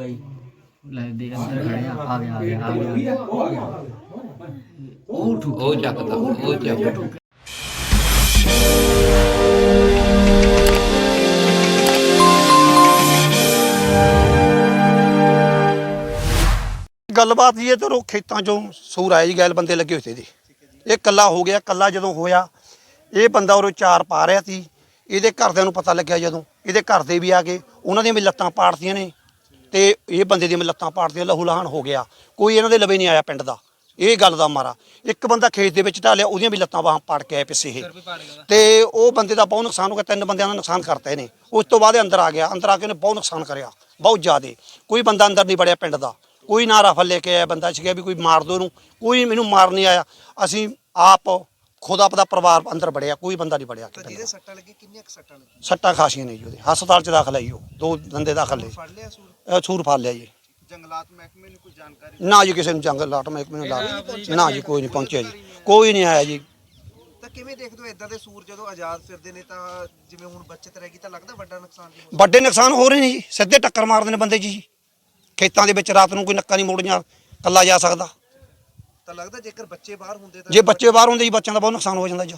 ਗਿਆ ਜੀ। ਲੈ ਦੇ ਅੰਦਰ ਖੜਿਆ ਆ ਗਿਆ ਆ ਗਿਆ ਆ ਗਿਆ। ਉਹ ਠੁਕ ਉਹ ਚੱਕਦਾ ਉਹ ਚੱਕਦਾ। ਗੱਲਬਾਤ ਜੀ ਇਹ ਤੇ ਉਹ ਖੇਤਾਂ ਚੋਂ ਸੂਰ ਆਏ ਜੀ ਗੈਲ ਬੰਦੇ ਲੱਗੇ ਹੋਏ ਸੀ ਜੀ ਇਹ ਕੱਲਾ ਹੋ ਗਿਆ ਕੱਲਾ ਜਦੋਂ ਹੋਇਆ ਇਹ ਬੰਦਾ ਉਹ ਚਾਰ ਪਾ ਰਿਹਾ ਸੀ। ਇਹਦੇ ਘਰਦਿਆਂ ਨੂੰ ਪਤਾ ਲੱਗਿਆ ਜਦੋਂ ਇਹਦੇ ਘਰ ਦੇ ਵੀ ਆ ਗਏ ਉਹਨਾਂ ਦੀਆਂ ਵੀ ਲੱਤਾਂ ਪਾੜਤੀਆਂ ਨੇ। ਤੇ ਇਹ ਬੰਦੇ ਦੀਆਂ ਲੱਤਾਂ ਪਾੜਤੀਆਂ ਲਹੂ ਲਹਾਨ ਹੋ ਗਿਆ। ਕੋਈ ਇਹਨਾਂ ਦੇ ਲਵੇ ਨਹੀਂ ਆਇਆ ਪਿੰਡ ਦਾ। ਇਹ ਗੱਲ ਦਾ ਮਾਰਾ। ਇੱਕ ਬੰਦਾ ਖੇਤ ਦੇ ਵਿੱਚ ਢਾਲਿਆ ਉਹਦੀਆਂ ਵੀ ਲੱਤਾਂ ਬਾਹਾਂ ਪਾੜ ਕੇ ਆਏ ਪਿੱਛੇ ਇਹ। ਤੇ ਉਹ ਬੰਦੇ ਦਾ ਬਹੁਤ ਨੁਕਸਾਨ ਹੋ ਗਿਆ ਤਿੰਨ ਬੰਦਿਆਂ ਦਾ ਨੁਕਸਾਨ ਕਰਤਾ ਇਹਨੇ। ਉਸ ਤੋਂ ਬਾਅਦ ਇਹ ਅੰਦਰ ਆ ਗਿਆ। ਅੰਦਰ ਆ ਕੇ ਉਹਨੇ ਬਹੁਤ ਨੁਕਸਾਨ ਕਰਿਆ। ਬਹੁਤ ਜ਼ਿਆਦੇ। ਕੋਈ ਬੰਦਾ ਅੰਦਰ ਨਹੀਂ ਵੜਿਆ ਪਿੰਡ ਦਾ। ਕੋਈ ਨਾ ਰਫਲ ਲੈ ਕੇ ਆਇਆ ਬੰਦਾ ਸੀਗਾ ਵੀ ਕੋਈ ਮਾਰ ਦੋ ਇਹਨੂੰ। ਕੋਈ ਮੈਨੂੰ ਮਾਰ ਨਹੀਂ ਆਇਆ। ਅਸੀਂ ਆਪ ਖੁਦ ਆਪਦਾ ਪਰਿਵਾਰ ਅੰਦਰ ਵੜਿਆ ਕੋਈ ਬੰਦਾ ਨਹੀਂ ਵੜਿਆ ਜਿਹਦੇ ਸੱਟਾਂ ਲੱਗੀ ਕਿੰਨੀਆਂ ਕੁ ਸੱਟਾਂ ਲੱਗੀਆਂ? ਸੱਟਾਂ ਖਾਸੀਆਂ ਨੇ ਜੀ ਉਹਦੇ ਹਸਪਤਾਲ 'ਚ ਦਾਖਲ ਹੈ ਜੀ ਉਹ ਦੋ ਬੰਦੇ ਦਾਖਲ ਨੇ। ਫੜ ਲਿਆ ਸੂਰ? ਇਹ ਸੂਰ ਫੜ ਲਿਆ ਜੀ। ਜੰਗਲਾਤ ਮਹਿਕਮੇ ਨੂੰ ਕੋਈ ਜਾਣਕਾਰੀ ਨਾ ਜੀ ਕਿਸੇ ਨੂੰ ਜੰਗਲ ਲਾਟ ਮਹਿਕਮੇ ਨੂੰ ਲਾ ਨਾ ਜੀ ਕੋਈ ਨਹੀਂ ਪਹੁੰਚਿਆ ਜੀ। ਕੋਈ ਨਹੀਂ ਆਇਆ ਜੀ। ਤਾਂ ਕਿਵੇਂ ਦੇਖਦੇ ਹੋ ਇਦਾਂ ਦੇ ਸੂਰ ਜਦੋਂ ਆਜ਼ਾਦ ਫਿਰਦੇ ਨੇ ਤਾਂ ਜਿਵੇਂ ਹੁਣ ਬੱਚਤ ਰਹਿ ਗਈ ਤਾਂ ਲੱਗਦਾ ਵੱਡਾ ਨੁਕਸਾਨ ਵੀ ਹੋ ਵੱਡੇ ਨੁਕਸਾਨ ਹੋ ਰਹੇ ਨੇ ਜੀ। ਸਿੱਧੇ ਟੱਕਰ ਮਾਰਦੇ ਨੇ ਬੰਦੇ ਜੀ। ਖੇਤਾਂ ਦੇ ਵਿੱਚ ਰਾਤ ਨੂੰ ਕੋਈ ਨੱਕਾ ਨਹੀਂ ਮੋੜੀਆਂ ਕੱਲਾ ਜਾ ਸਕਦਾ। ਤਾਂ ਲੱਗਦਾ ਜੇਕਰ ਬੱਚੇ ਬਾਹਰ ਹੁੰਦੇ ਤਾਂ ਜੇ ਬੱਚੇ ਬਾਹਰ ਹੁੰਦੇ ਜੀ ਬੱਚਿਆਂ ਦਾ ਬਹੁਤ ਨੁਕਸਾਨ ਹੋ ਜਾਂਦਾ ਜੀ।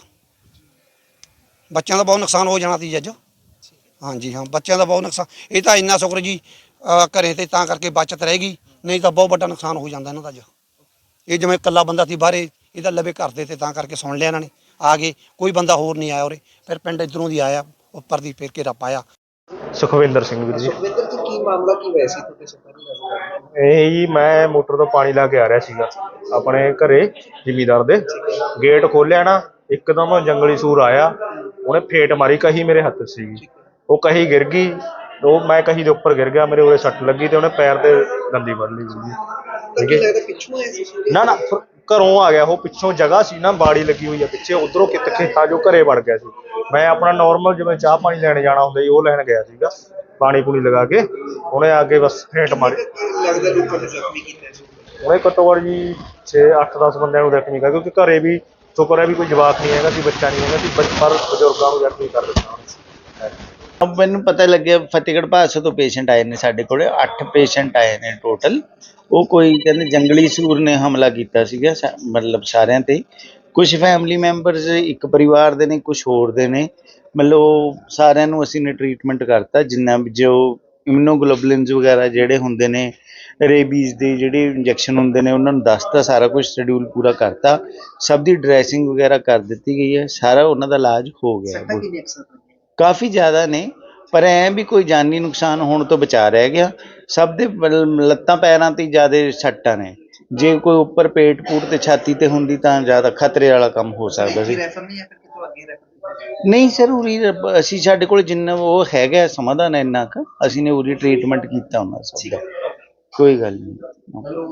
ਬੱਚਿਆਂ ਦਾ ਬਹੁਤ ਨੁਕਸਾਨ ਹੋ ਜਾਣਾ ਸੀ ਜੀ ਅੱਜ। ਹਾਂਜੀ ਹਾਂ ਬੱਚਿਆਂ ਦਾ ਬਹੁਤ ਨੁਕਸਾਨ। ਇਹ ਤਾਂ ਇੰਨਾ ਸ਼ੁਕਰ ਜੀ ਅਹ ਘਰੇ ਤੇ ਤਾਂ ਕਰਕੇ ਬਚਤ ਰਹੇਗੀ ਨਹੀਂ ਤਾਂ ਬਹੁਤ ਵੱਡਾ ਨੁਕਸਾਨ ਹੋ ਜਾਂਦਾ ਇਹਨਾਂ ਦਾ ਅੱਜ। ਇਹ ਜਿਵੇਂ ਇਕੱਲਾ ਬੰਦਾ ਸੀ ਬਾਹਰੇ ਇਹਦਾ ਲਵੇ ਘਰ ਦੇ ਤੇ ਤਾਂ ਕਰਕੇ ਸੁਣ ਲਿਆ ਇਹਨਾਂ ਨੇ। ਆ ਗਏ ਕੋਈ ਬੰਦਾ ਹੋਰ ਨਹੀਂ ਆਇਆ ਉਰੇ। ਫਿਰ ਪਿੰਡ ਇਧਰੋਂ ਦੀ ਆਇਆ ਉੱਪਰ ਦੀ ਫਿਰ ਘੇਰਾ ਪਾਇਆ। ਸੁਖਵਿੰਦਰ ਸਿੰਘ ਵੀਰ ਜੀ। ਸੁਖਵਿੰਦਰ ਜੀ ਕੀ ਮਾਮਲਾ ਕੀ ਹੋਇਆ ਸੀ? ਤੁਹਾਡੇ ਨਜ਼ਰ ਇਹ ਜੀ ਮੈਂ ਮੋਟਰ ਤੋਂ ਪਾਣੀ ਲਾ ਕੇ ਆ ਰਿਹਾ ਸੀਗਾ ਆਪਣੇ ਘਰੇ ਜ਼ਿਮੀਦਾਰ ਦੇ। ਗੇਟ ਖੋਲਿਆ ਨਾ ਇੱਕਦਮ ਜੰਗਲੀ ਸੂਰ ਆਇਆ ਉਹਨੇ ਫੇਟ ਮਾਰੀ ਕਹੀ ਮੇਰੇ ਹੱਥ ਸੀਗੀ ਉਹ ਕਹੀ ਗਿਰ ਗਈ ਉਹ ਮੈਂ ਕਹੀ ਦੇ ਉੱਪਰ ਗਿਰ ਗਿਆ ਮੇਰੇ ਉਰੇ ਸੱਟ ਲੱਗੀ ਤੇ ਉਹਨੇ ਪੈਰ ਤੇ ਦੰਦੀ ਵੱਢ ਲਈ ਜੀ ਤਾਂ ਕੀ ਲੱਗਦਾ ਪਿੱਛੋਂ ਆਇਆ ਸੀ ਸੂਰ ਨਾ ਨਾ ਘਰੋਂ ਆ ਗਿਆ ਉਹ ਪਿੱਛੋਂ ਜਗ੍ਹਾ ਸੀ ਨਾ ਬਾੜੀ ਲੱਗੀ ਹੋਈ ਆ ਪਿੱਛੇ ਉਧਰੋਂ ਕਿਤੇ ਖੇਤਾਂ ਜੋ ਘਰੇ ਵੜ ਗਿਆ ਸੀ। ਮੈਂ ਆਪਣਾ ਨਾਰਮਲ ਜਿਵੇਂ ਚਾਹ ਪਾਣੀ ਲੈਣ ਜਾਣਾ ਹੁੰਦਾ ਜੀ ਉਹ ਲੈਣ ਗਿਆ ਸੀਗਾ। ਪਾਣੀ ਪੂਣੀ ਲਗਾ ਕੇ ਉਹਨੇ ਆ ਕੇ ਬਸ ਫੇਟ ਮਾਰੀ। ਲੱਗਦਾ ਲੋਕਾਂ ਨੇ ਜ਼ਖਮੀ ਕੀਤਾ ਸੀ ਉਹਨੇ ਘੱਟੋ ਘੱਟ ਜੀ 6 8 10 ਬੰਦਿਆਂ ਨੂੰ ਜ਼ਖਮੀ ਕਰ ਕਿਉਂਕਿ ਘਰੇ ਵੀ ਸ਼ੁਕਰ ਹੈ ਵੀ ਕੋਈ ਜਵਾਕ ਨਹੀਂ ਹੈਗਾ ਸੀ ਬੱਚਾ ਨਹੀਂ ਹੈਗਾ ਸੀ ਪਰ ਬਜ਼ੁਰਗਾਂ ਨੂੰ ਜ਼ਖਮੀ ਕਰ ਦਿੱਤਾ ਅਬ ਮੈਨੂੰ ਪਤਾ ਲੱਗਿਆ ਫਤਿਹਗੜ੍ਹ ਭਾਦਸੋਂ ਤੋਂ ਪੇਸ਼ੈਂਟ ਆਏ ਨੇ ਸਾਡੇ ਕੋਲੇ। 8 ਪੇਸ਼ੈਂਟ ਆਏ ਨੇ ਟੋਟਲ। ਉਹ ਕੋਈ ਕਹਿੰਦੇ ਜੰਗਲੀ ਸੂਰ ਨੇ ਹਮਲਾ ਕੀਤਾ ਸੀਗਾ ਮਤਲਬ ਸਾਰਿਆਂ ਤੇ। ਕੁਝ ਫੈਮਿਲੀ ਮੈਂਬਰਸ ਇੱਕ ਪਰਿਵਾਰ ਦੇ ਨੇ ਕੁਝ ਹੋਰ ਦੇ ਨੇ। ਮਤਲਬ ਸਾਰਿਆਂ ਨੂੰ ਅਸੀਂ ਨੇ ਟ੍ਰੀਟਮੈਂਟ ਕਰਤਾ ਜਿੰਨਾ ਵੀ ਜੋ ਇਮੂਨੋਗਲੋਬੁਲਿਨਸ ਵਗੈਰਾ ਜਿਹੜੇ ਹੁੰਦੇ ਨੇ ਰੇਬੀਜ਼ ਦੇ ਜਿਹੜੇ ਇੰਜੈਕਸ਼ਨ ਹੁੰਦੇ ਨੇ ਉਹਨਾਂ ਨੂੰ ਦੱਸਤਾ ਸਾਰਾ ਕੁਝ ਸ਼ਡਿਊਲ ਪੂਰਾ ਕਰਤਾ। ਸਭ ਦੀ ਡਰੈਸਿੰਗ ਵਗੈਰਾ ਕਰ ਦਿੱਤੀ ਗਈ ਹੈ ਸਾਰਾ ਉਹਨਾਂ ਦਾ ਇਲਾਜ ਹੋ ਗਿਆ। ਹੈ। ਕਾਫੀ ਜ਼ਿਆਦਾ ਨੇ ਪਰ ਐ ਵੀ ਕੋਈ ਜਾਨੀ ਨੁਕਸਾਨ ਹੋਣ ਤੋਂ ਬਚਾ ਰਹਿ ਗਿਆ। ਸਭ ਦੇ ਲੱਤਾਂ ਪੈਰਾਂ ਤੇ ਜ਼ਿਆਦਾ ਸੱਟਾਂ ਨੇ। ਜੇ ਕੋਈ ਉੱਪਰ ਪੇਟ ਪੂਟ ਤੇ ਛਾਤੀ ਤੇ ਹੁੰਦੀ ਤਾਂ ਜ਼ਿਆਦਾ ਖਤਰੇ ਵਾਲਾ ਕੰਮ ਹੋ ਸਕਦਾ ਸੀ। ਨਹੀਂ ਸਰ ਉਰੀ ਰ- ਅਸੀਂ ਸਾਡੇ ਕੋਲ ਜਿੰਨਾ ਉਹ ਹੈਗਾ ਸਮਾਧਾਨ ਇੰਨਾ ਕੁ ਅਸੀਂ ਨੇ ਉਰੀ ਟ੍ਰੀਟਮੈਂਟ ਕੀਤਾ ਉਹਨਾਂ ਸਭ ਦਾ ਕੋਈ ਗੱਲ ਨਹੀਂ।